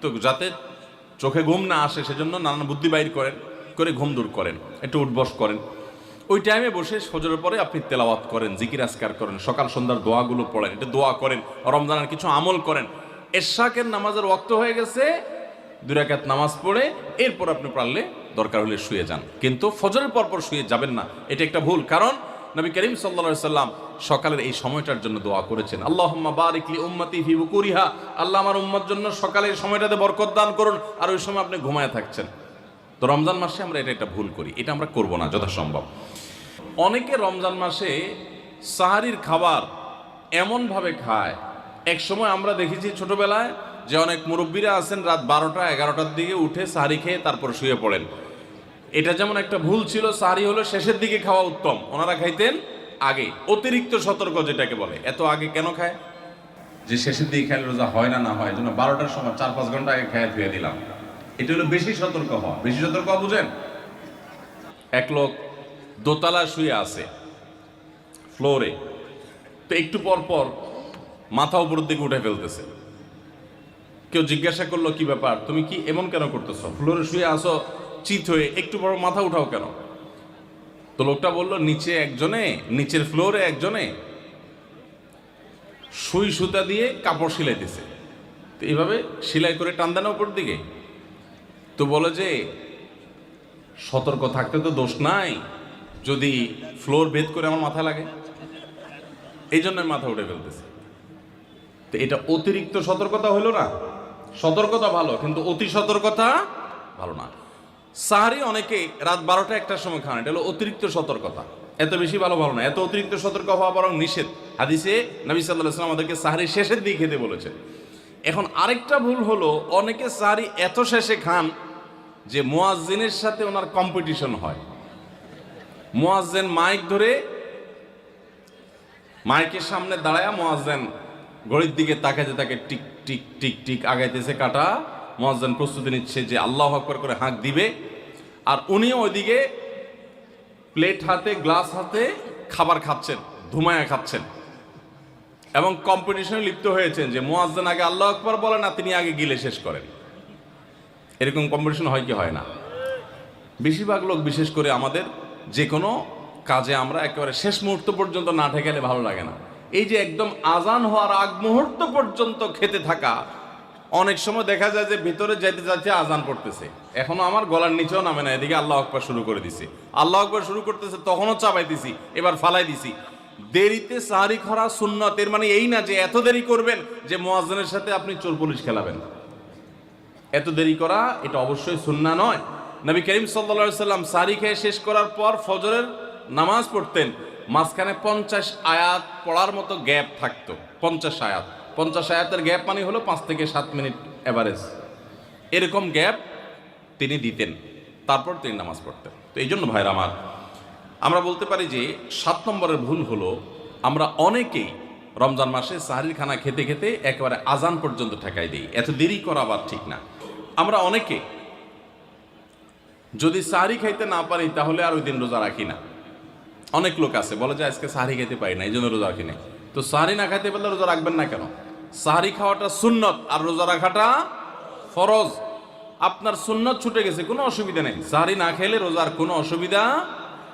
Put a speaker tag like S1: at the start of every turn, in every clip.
S1: তো যাতে চোখে ঘুম না আসে, সেজন্য নানান বুদ্ধি বাইর করেন, করে ঘুম দূর করেন, একটু উঠবস করেন। ওই টাইমে বসে ফজরের পরে আপনি তেলাওয়াত করেন, জিকির আসকার করেন, সকাল সন্ধ্যার দোয়াগুলো পড়েন, একটু দোয়া করেন, রমজানের কিছু আমল করেন। এরশাকের নামাজের ওয়াক্ত হয়ে গেছে দুরাকাত নামাজ পড়ে, এরপর আপনি পারলে দরকার হলে শুয়ে যান। কিন্তু ফজরের পর পর শুয়ে যাবেন না, এটা একটা ভুল। কারণ নবী করিম সাল্লা সাল্লাম সকালের এই সময়টার জন্য দোয়া করেছেন। আল্লাহ বারিকলি উম্মতি ফি বুকুরিহা। আল্লাহ আমার উম্মার জন্য সকালের সময়টাতে বরকত দান করুন আর ওই সময় আপনি ঘুমায় থাকছেন। তো রমজান মাসে আমরা এটা একটা ভুল করি, এটা আমরা করব না যথাসম্ভব। অনেকে রমজান মাসে সাহারির খাবার এমনভাবে খায়, এক সময় আমরা দেখেছি ছোটবেলায় যে অনেক মুরব্বীরা আছেন রাত বারোটা এগারোটার দিকে উঠে সাহারি খেয়ে তারপর শুয়ে পড়েন। এটা যেমন একটা ভুল ছিল সাহারি হলো শেষের দিকে খাওয়া উত্তম। ওনারা খাইতেন আগে। অতিরিক্ত সতর্ক যেটাকে বলে। এত আগে কেন খায়? যে শেষের দিকে খেলে রোজা হয় না না হয় জন্য বারোটার সময় চার পাঁচ ঘণ্টা আগে খেয়ে ধুয়ে দিলাম। এটা হলো বেশি সতর্ক হওয়া। বেশি সতর্ক হওয়া বুঝেন? এক লোক দোতলা শুয়ে আছে ফ্লোরে। তো একটু পর পর মাথা উপরের দিকে উঠে ফেলতেছে। কেউ জিজ্ঞাসা করল কি ব্যাপার? তুমি কি এমন কেন করতেছো? ফ্লোরে শুয়ে আসো চিত হয়ে একটু বড় মাথা উঠাও কেন? তো লোকটা বলল, নিচে একজনে, নিচের ফ্লোরে একজনে সুই সুতা দিয়ে কাপড় সিলাইতেছে। তো এইভাবে সেলাই করে টান দেন উপর দিকে। তো বলে যে, সতর্ক থাকতে তো দোষ নাই, যদি ফ্লোর ভেদ করে আমার মাথা লাগে। এই জন্য মাথা উঠে ফেলতেছে। তো এটা অতিরিক্ত সতর্কতা হলো না? সতর্কতা ভালো, কিন্তু অতি সতর্কতা ভালো না। সাহারি অনেকে রাত বারোটা একটার সময় খান, এটা হলো অতিরিক্ত সতর্কতা। এত বেশি ভালো ভালো না, এত অতিরিক্ত সতর্ক হওয়া বরং নিষেধ। হাদিসে নবী সাল্লাহ সাল্লাম আমাদেরকে সাহারি শেষের দিকে খেতে বলেছেন। এখন আরেকটা ভুল হলো, অনেকে সাহারি এত শেষে খান যে মোয়াজ্জিনের সাথে ওনার কম্পিটিশন হয়। মোয়াজ্জেন মাইক ধরে মাইকের সামনে দাঁড়ায় মোয়াজ্জেন ঘড়ির দিকে তাকাইতে তাকে টিক টিক টিক টিক, আগাইতেছে কাটা। মোয়াজ্জেন প্রস্তুতি নিচ্ছে যে আল্লাহ আকবর করে হাঁক দিবে। আর উনিও ওইদিকে প্লেট হাতে, গ্লাস হাতে খাবার খাচ্ছেন ধুমায়া খাচ্ছেন। এবং কম্পিটিশনে লিপ্ত হয়েছেন যে মোয়াজ্জেন আগে আল্লাহ আকবর বলে না, তিনি আগে গিলে শেষ করেন। এরকম কম্পিটিশন হয় কি হয় না? বেশিরভাগ লোক, বিশেষ করে আমাদের যে কোনো কাজে আমরা একেবারে শেষ মুহূর্ত পর্যন্ত না ঠেকালে ভালো লাগে না। এই যে একদম আজান হওয়ার আগ মুহূর্ত পর্যন্ত খেতে থাকা অনেক সময় দেখা যায় যে ভিতরে যেতে যাচ্ছে আজান পড়তেছে। এখনও আমার গলার নিচেও নামে না, এদিকে আল্লাহ আকবর শুরু করে দিছে। আল্লাহ আকবর শুরু করতেছে, তখনও চাপাইতেছি এবার ফালাই দিছি। দেরিতে সাহারি খরা সুন্নত এর মানে এই না যে এত দেরি করবেন যে মোয়াজ্জনের সাথে আপনি চোর পুলিশ খেলাবেন। এত দেরি করা, এটা অবশ্যই সুন্না নয়। নবী করিম সাল্লা সাল্লাম সারি খেয়ে শেষ করার পর ফজরের নামাজ পড়তেন, মাঝখানে পঞ্চাশ আয়াত পড়ার মতো গ্যাপ থাকতো। পঞ্চাশ আয়াত। পঞ্চাশ আয়াতের গ্যাপ মানে হলো পাঁচ থেকে সাত মিনিট অ্যাভারেজ এরকম গ্যাপ তিনি দিতেন। তারপর তিনি নামাজ পড়তেন। তো এই জন্য ভাইরা আমার, আমরা বলতে পারি যে সাত নম্বরের ভুল হলো, আমরা অনেকেই রমজান মাসে সাহারির খানা খেতে খেতে একেবারে আজান পর্যন্ত ঠেকাই দিই। এত দেরি করা আবার ঠিক না। আমরা অনেকে যদি সাহারি খাইতে না পারি তাহলে আর ওই দিন রোজা রাখি না। অনেক লোক আছে, বলে যে আজকে সাহারি খাইতে পারি না, এই জন্য রোজা রাখি না তো সাহারি না খাইতে পারলে রোজা রাখবেন না কেন? সাহারি খাওয়াটা সুন্নত, আর রোজা রাখাটা ফরজ। আপনার সুন্নত ছুটে গেছে, কোনো অসুবিধা নেই। সাহারি না খেলে রোজার কোনো অসুবিধা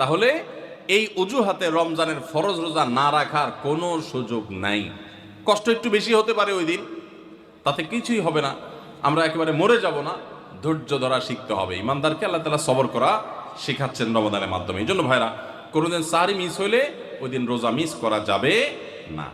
S1: তাহলে এই অজুহাতে রমজানের ফরজ রোজা না রাখার কোনো সুযোগ নাই। কষ্ট একটু বেশি হতে পারে ওই দিন, তাতে কিছুই হবে না। আমরা একেবারে মরে যাব না, ধৈর্য ধরা শিখতে হবে। ইমানদারকে আল্লাহ তালা সবর করা শেখাচ্ছেন রমদানের মাধ্যমে। এই জন্য ভাইরা, কোনোদিন সাহারি মিস হইলে ওই দিন রোজা মিস করা যাবে না।